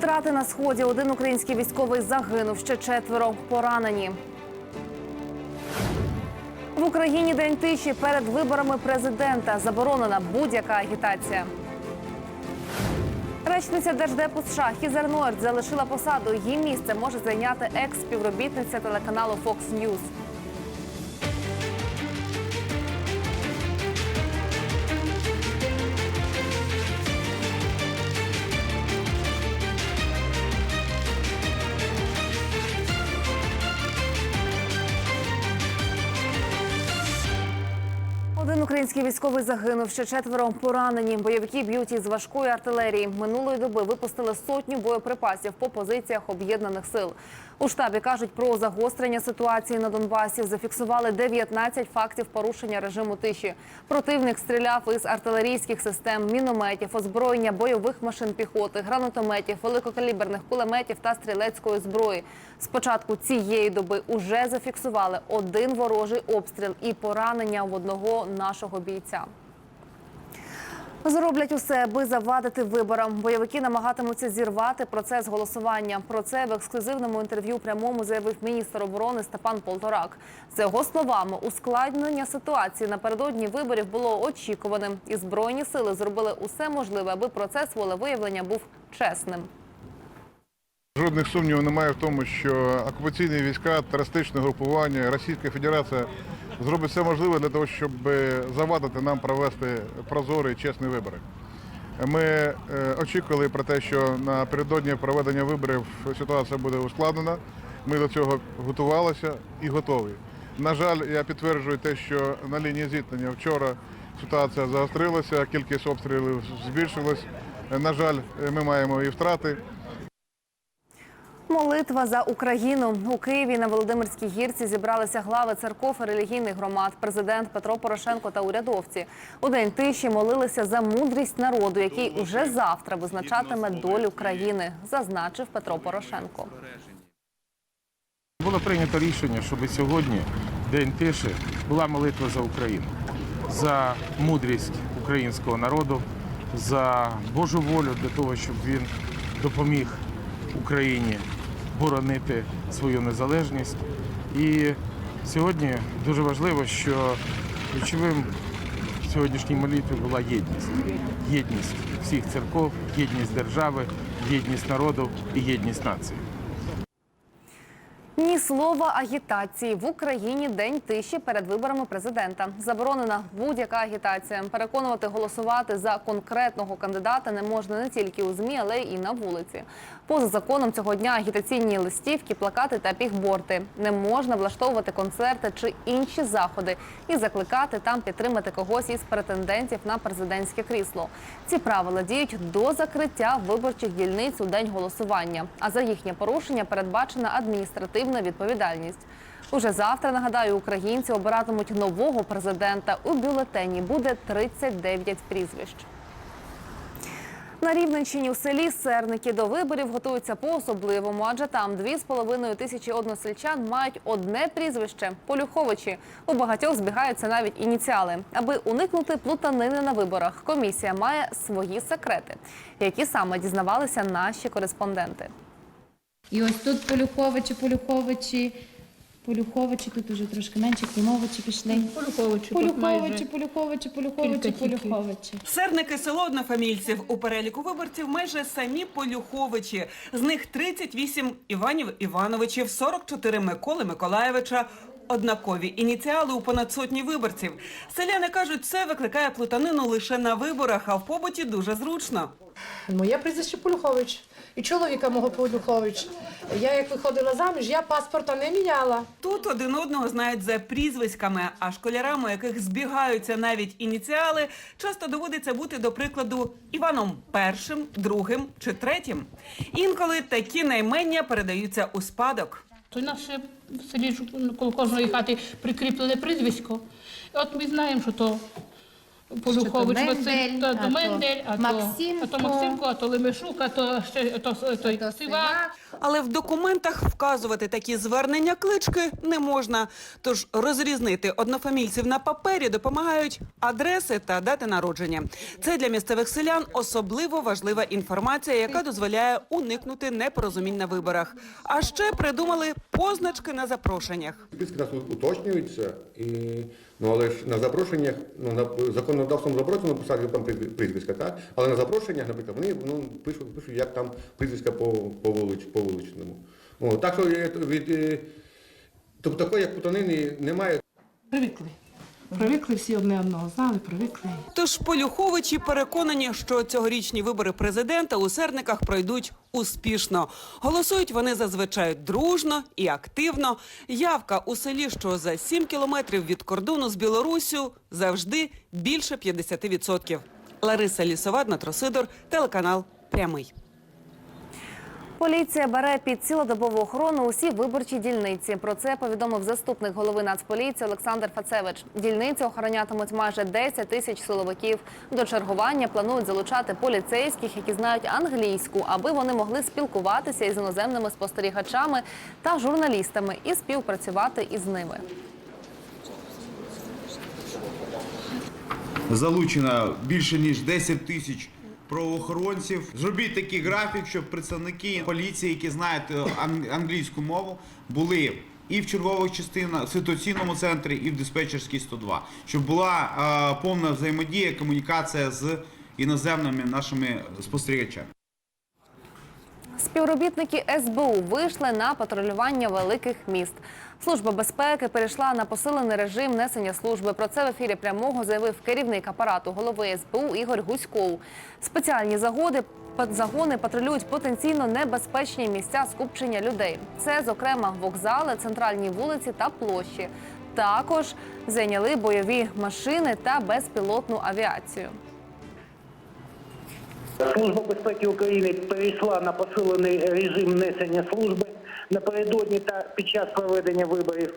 Втрати на сході. Один український військовий загинув, ще четверо поранені. В Україні день тиші перед виборами президента. Заборонена будь-яка агітація. Речниця Держдепу США Хізер Нойерт залишила посаду. Її місце може зайняти екс-співробітниця телеканалу Fox News. Український військовий загинув, ще четверо поранені. Бойовики б'ють із важкої артилерії. Минулої доби випустили сотню боєприпасів по позиціях об'єднаних сил. У штабі кажуть про загострення ситуації на Донбасі. Зафіксували 19 фактів порушення режиму тиші. Противник стріляв із артилерійських систем, мінометів, озброєння бойових машин піхоти, гранатометів, великокаліберних кулеметів та стрілецької зброї. З початку цієї доби уже зафіксували один ворожий обстріл і поранення в одного нашого бійця. Зроблять усе, аби завадити виборам. Бойовики намагатимуться зірвати процес голосування. Про це в ексклюзивному інтерв'ю прямому заявив міністр оборони Степан Полторак. За його словами, ускладнення ситуації напередодні виборів було очікуваним, і збройні сили зробили усе можливе, аби процес волевиявлення був чесним. Жодних сумнівів немає в тому, що окупаційні війська, терористичне групування, Російська Федерація зробить все можливе для того, щоб завадити нам провести прозорі і чесні вибори. Ми е, очікували про те, що напередодні проведення виборів ситуація буде ускладнена. Ми до цього готувалися і готові. На жаль, я підтверджую те, що на лінії зіткнення вчора ситуація загострилася, кількість обстрілів збільшилась. На жаль, ми маємо і втрати. Молитва за Україну у Києві на Володимирській гірці зібралися глави церков і релігійних громад, президент Петро Порошенко та урядовці. У день тиші молилися за мудрість народу, який уже завтра визначатиме долю країни, зазначив Петро Порошенко. Було прийнято рішення, щоб сьогодні, день тиші, була молитва за Україну, за мудрість українського народу, за Божу волю для того, щоб він допоміг Україні боронити свою незалежність. І сьогодні дуже важливо, що ключовим в сьогоднішній молитві була єдність. Єдність всіх церков, єдність держави, єдність народу і єдність нації. Ні слова агітації в Україні день тиші перед виборами президента. Заборонена будь-яка агітація. Переконувати голосувати за конкретного кандидата не можна не тільки у змі, але й на вулиці. Поза законом цього дня агітаційні листівки, плакати та пігборти. Не можна влаштовувати концерти чи інші заходи і закликати там підтримати когось із претендентів на президентське крісло. Ці правила діють до закриття виборчих дільниць у день голосування. А за їхнє порушення передбачена адміністративна відповідальність. Уже завтра нагадаю, українці обиратимуть нового президента. У бюлетені буде 39 прізвищ. На Рівненщині у селі Серники до виборів готуються по-особливому, адже там дві з половиною тисячі односельчан мають одне прізвище Полюховичі. У багатьох збігаються навіть ініціали. Аби уникнути плутанини на виборах, комісія має свої секрети, які саме дізнавалися наші кореспонденти. І ось тут Полюховичі, Полюховичі, Полюховичі, тут уже трошки менше, Климовичі пішли. Полюховичі, Полюховичі, Полюховичі, Полюховичі, кілька тільки. Полюховичі. Серники село однофамільців у переліку виборців майже самі Полюховичі. З них 38 Іванів Івановичів, 44 Миколи Миколаєвича. Однакові ініціали у понад сотні виборців. Селяни кажуть, це викликає плутанину лише на виборах, а в побуті дуже зручно. Моє прізвище Полюхович. І чоловіка мого Полюхович. Я як виходила заміж, я паспорта не міняла. Тут один одного знають за прізвиськами, а школярам, у яких збігаються навіть ініціали, часто доводиться бути, до прикладу, Іваном першим, другим чи третім. Інколи такі наймення передаються у спадок. То наше в селі ж коло кожної хати прикріплене прізвисько. І от ми знаємо, що то Полюхович Що то Василь, Мендель, то, а то Мендель, а то, Максимко. а то Максимко, а то Лемешук, а то ще то, то, То Сивак. Але в документах вказувати такі звернення клички не можна. Тож розрізнити однофамільців на папері допомагають адреси та дати народження. Це для місцевих селян особливо важлива інформація, яка дозволяє уникнути непорозумінь на виборах. А ще придумали позначки на запрошеннях. Списки нас уточнюються, і, ну, але ж на запрошеннях, ну, на законодавством заборонено писати там прізв- прізвиська, так? але на запрошеннях, наприклад, вони ну, пишуть, пишуть, як там прізвиська по, по, вулич, по вуличному. О, так що е, від, е, тобто такої, як путанини, немає. Привикли. Привикли всі одне одного знали, привикли. Тож Полюховичі переконані, що цьогорічні вибори президента у Серниках пройдуть успішно. Голосують вони зазвичай дружно і активно. Явка у селі, що за 7 кілометрів від кордону з Білоруссю, завжди більше 50%. Лариса Лісова, Дмитро Сидор, телеканал Прямий. Поліція бере під цілодобову охорону усі виборчі дільниці. Про це повідомив заступник голови Нацполіції Олександр Фацевич. Дільниці охоронятимуть майже 10 тисяч силовиків. До чергування планують залучати поліцейських, які знають англійську, аби вони могли спілкуватися із іноземними спостерігачами та журналістами і співпрацювати із ними. залучено більше ніж 10 тисяч правоохоронців. Зробіть такий графік, щоб представники поліції, які знають е, англійську мову, були і в чергових частинах, в ситуаційному центрі, і в диспетчерській 102, щоб була е, повна взаємодія, комунікація з іноземними нашими спостерігачами. Співробітники СБУ вийшли на патрулювання великих міст. Служба безпеки перейшла на посилений режим несення служби. Про це в ефірі прямого заявив керівник апарату голови СБУ Ігор Гуськов. Спеціальні загоди загони патрулюють потенційно небезпечні місця скупчення людей. Це, зокрема, вокзали, центральні вулиці та площі. Також зайняли бойові машини та безпілотну авіацію. Служба безпеки України перейшла на посилений режим несення служби напередодні та під час проведення виборів.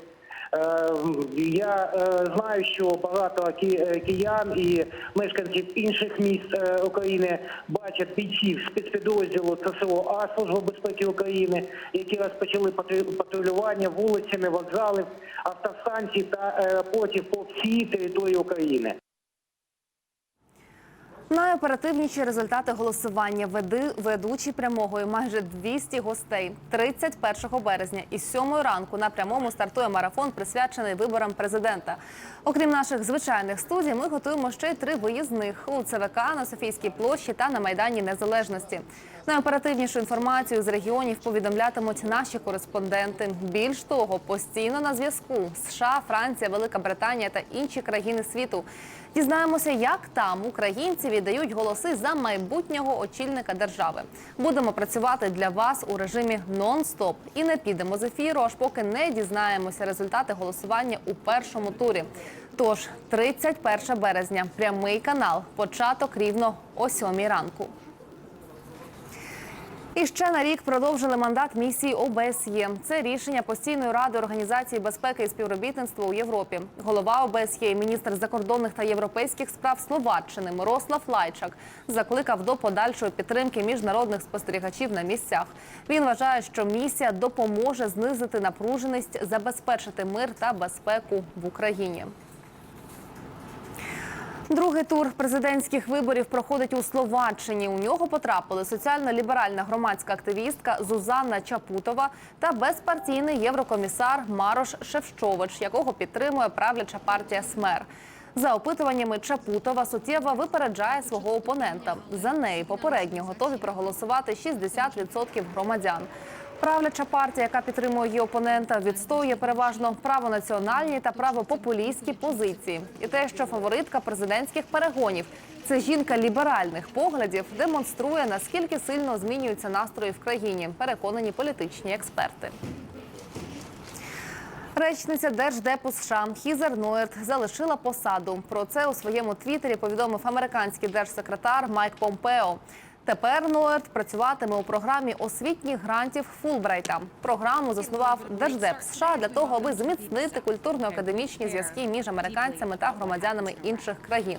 Е, Я е, знаю, що багато е, киян і мешканців інших міст України бачать бійців спецпідрозділу ЦСО А Служби безпеки України, які розпочали патру- патрулювання вулицями, вокзалів, автостанцій та аеропортів по всій території України. Найоперативніші результати голосування веди ведучі прямого майже 200 гостей. 31 березня із 7 ранку на прямому стартує марафон, присвячений виборам президента. Окрім наших звичайних студій, ми готуємо ще й три виїзних у ЦВК на Софійській площі та на майдані Незалежності. Найоперативнішу інформацію з регіонів повідомлятимуть наші кореспонденти. Більш того, постійно на зв'язку США, Франція, Велика Британія та інші країни світу. Дізнаємося, як там українці віддають голоси за майбутнього очільника держави. Будемо працювати для вас у режимі нон-стоп і не підемо з ефіру, аж поки не дізнаємося результати голосування у першому турі. Тож 31 березня, прямий канал, початок рівно о 7 ранку. І ще на рік продовжили мандат місії ОБСЄ. Це рішення постійної ради організації безпеки і співробітництва у Європі. Голова ОБСЄ, міністр закордонних та європейських справ Словаччини Мирослав Лайчак закликав до подальшої підтримки міжнародних спостерігачів на місцях. Він вважає, що місія допоможе знизити напруженість, забезпечити мир та безпеку в Україні. Другий тур президентських виборів проходить у Словаччині. У нього потрапили соціально-ліберальна громадська активістка Зузанна Чапутова та безпартійний єврокомісар Марош Шевчович, якого підтримує правляча партія СМЕР. За опитуваннями Чапутова суттєво випереджає свого опонента. За неї попередньо готові проголосувати 60% громадян. Правляча партія, яка підтримує її опонента, відстоює переважно правонаціональні та правопопулістські позиції. І те, що фаворитка президентських перегонів це жінка ліберальних поглядів, демонструє наскільки сильно змінюються настрої в країні. Переконані політичні експерти. Речниця Держдепу США Хізер Нойерт залишила посаду. Про це у своєму твіттері повідомив американський держсекретар Майк Помпео. Тепер Ноет працюватиме у програмі освітніх грантів Фулбрайта. Програму заснував Держдеп США для того, аби зміцнити культурно-академічні зв'язки між американцями та громадянами інших країн.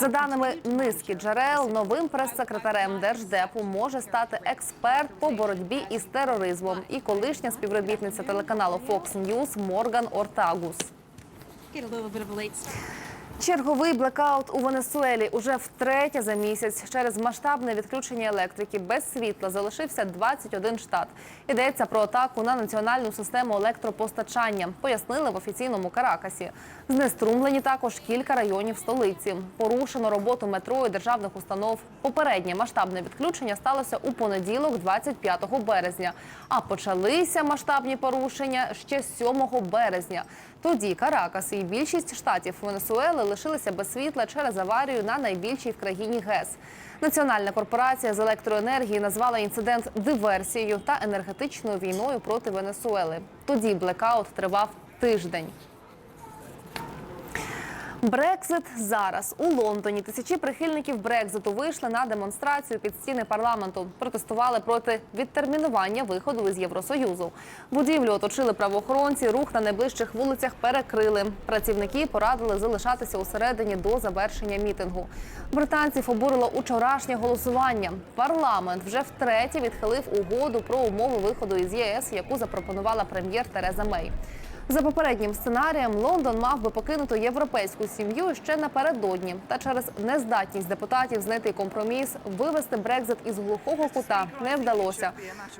За даними низки джерел, новим прес-секретарем Держдепу може стати експерт по боротьбі із тероризмом і колишня співробітниця телеканалу Fox News Морган Ортагус. Черговий блекаут у Венесуелі уже втретє за місяць. Через масштабне відключення електрики без світла залишився 21 штат. Йдеться про атаку на національну систему електропостачання. Пояснили в офіційному Каракасі. Знеструмлені також кілька районів столиці. Порушено роботу метро і державних установ. Попереднє масштабне відключення сталося у понеділок, 25 березня. А почалися масштабні порушення ще 7 березня. Тоді Каракас і більшість штатів Венесуели лишилися без світла через аварію на найбільшій в країні ГЕС. Національна корпорація з електроенергії назвала інцидент диверсією та енергетичною війною проти Венесуели. Тоді блекаут тривав тиждень. Брекзит зараз у Лондоні. Тисячі прихильників Брекзиту вийшли на демонстрацію під стіни парламенту. Протестували проти відтермінування виходу із Євросоюзу. Будівлю оточили правоохоронці. Рух на найближчих вулицях перекрили. Працівники порадили залишатися усередині до завершення мітингу. Британців обурило учорашнє голосування. Парламент вже втретє відхилив угоду про умови виходу із ЄС, яку запропонувала прем'єр Тереза Мей. За попереднім сценарієм Лондон мав би покинути європейську сім'ю ще напередодні. Та через нездатність депутатів знайти компроміс вивести Брекзит із глухого кута не вдалося.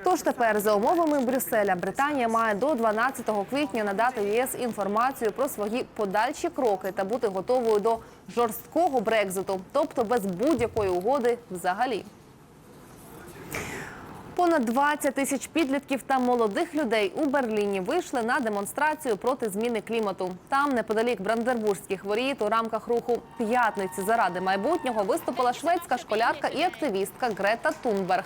Тож тепер, за умовами Брюсселя, Британія має до 12 квітня надати ЄС інформацію про свої подальші кроки та бути готовою до жорсткого Брекзиту, тобто без будь-якої угоди взагалі. Понад 20 тисяч підлітків та молодих людей у Берліні вийшли на демонстрацію проти зміни клімату. Там, неподалік Брандербурзьких воріт, у рамках руху п'ятниці заради майбутнього виступила шведська школярка і активістка Грета Тунберг.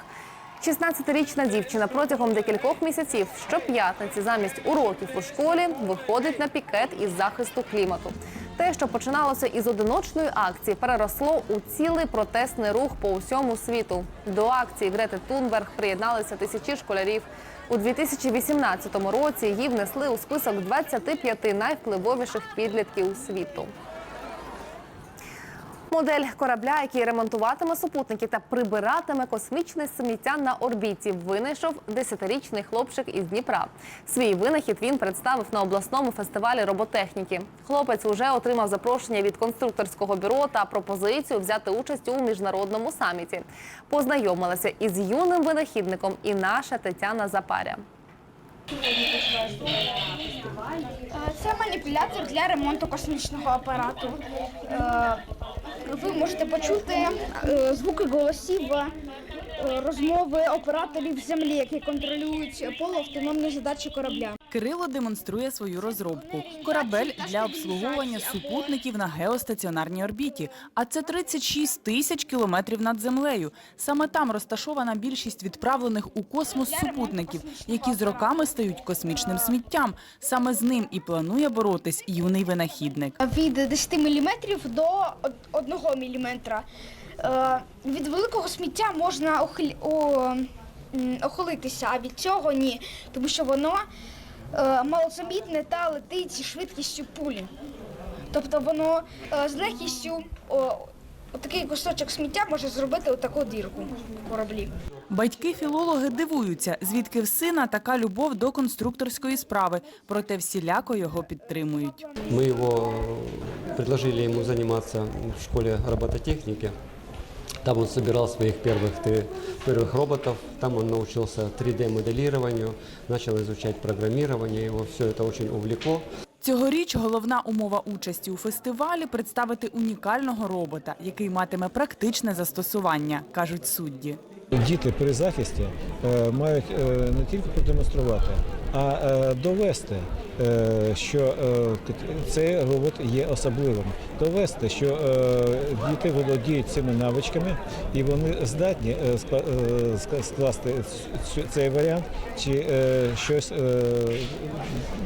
16-річна дівчина протягом декількох місяців щоп'ятниці замість уроків у школі виходить на пікет із захисту клімату. Те, що починалося із одиночної акції, переросло у цілий протестний рух по усьому світу. До акції Грети Тунберг приєдналися тисячі школярів. У 2018 році її внесли у список 25 найвпливовіших підлітків світу. Модель корабля, який ремонтуватиме супутники та прибиратиме космічне сміття на орбіті, винайшов 10-річний хлопчик із Дніпра. Свій винахід він представив на обласному фестивалі роботехніки. Хлопець уже отримав запрошення від конструкторського бюро та пропозицію взяти участь у міжнародному саміті. Познайомилася із юним винахідником і наша Тетяна Запаря. Це маніпулятор для ремонту космічного апарату. Ви можете почути е, звуки голосів, розмови операторів землі, які контролюють полуавтономні задачі корабля. Кирило демонструє свою розробку корабель для обслуговування супутників на геостаціонарній орбіті. А це 36 тисяч кілометрів над землею. Саме там розташована більшість відправлених у космос супутників, які з роками стають космічним сміттям. Саме з ним і планує боротись юний винахідник. Від 10 мм до 1 мм. Від великого сміття можна охиль- о- охолитися, а від цього ні, тому що воно е, малозамітне та летить зі швидкістю пулі. Тобто воно е, з легкістю о, такий кусочок сміття може зробити отаку дірку в кораблі. Батьки-філологи дивуються, звідки в сина така любов до конструкторської справи, проте всіляко його підтримують. Мы его предложили ему заниматься в школе робототехники. Там он собирал своих первых, ты- первых роботов, там он научился 3D-моделированию, начал изучать программирование, его все это очень увлекло. Цьогоріч головна умова участі у фестивалі представити унікального робота, який матиме практичне застосування, кажуть судді. Діти при захисті е, мають е, не тільки продемонструвати а е, довести, е, що е, цей робот є особливим. Довести, що е, діти володіють цими навичками і вони здатні е, скла- е, скласти цей варіант чи е, щось е,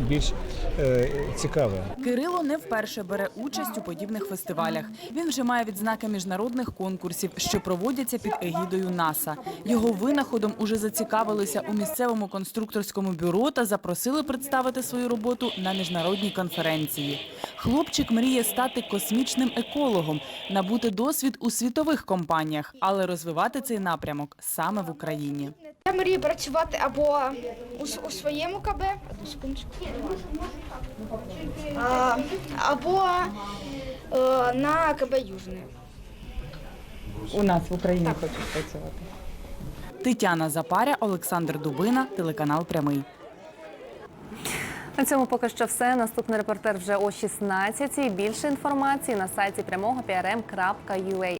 більш е, цікаве. Кирило не вперше бере участь у подібних фестивалях. Він вже має відзнаки міжнародних конкурсів, що проводяться під егідою НАСА. Його винаходом уже зацікавилися у місцевому конструкторському бюро та запросили представити свою роботу на міжнародній конференції. Хлопчик мріє стати космічним екологом, набути досвід у світових компаніях, але розвивати цей напрямок саме в Україні. Я мрію працювати або у, у своєму КБ. А, або е, на КБ Южне. У нас в Україні хочуть працювати. Тетяна Запаря, Олександр Дубина, телеканал Прямий. На цьому поки що все. Наступний репортер вже о 16 Більше інформації на сайті прямого.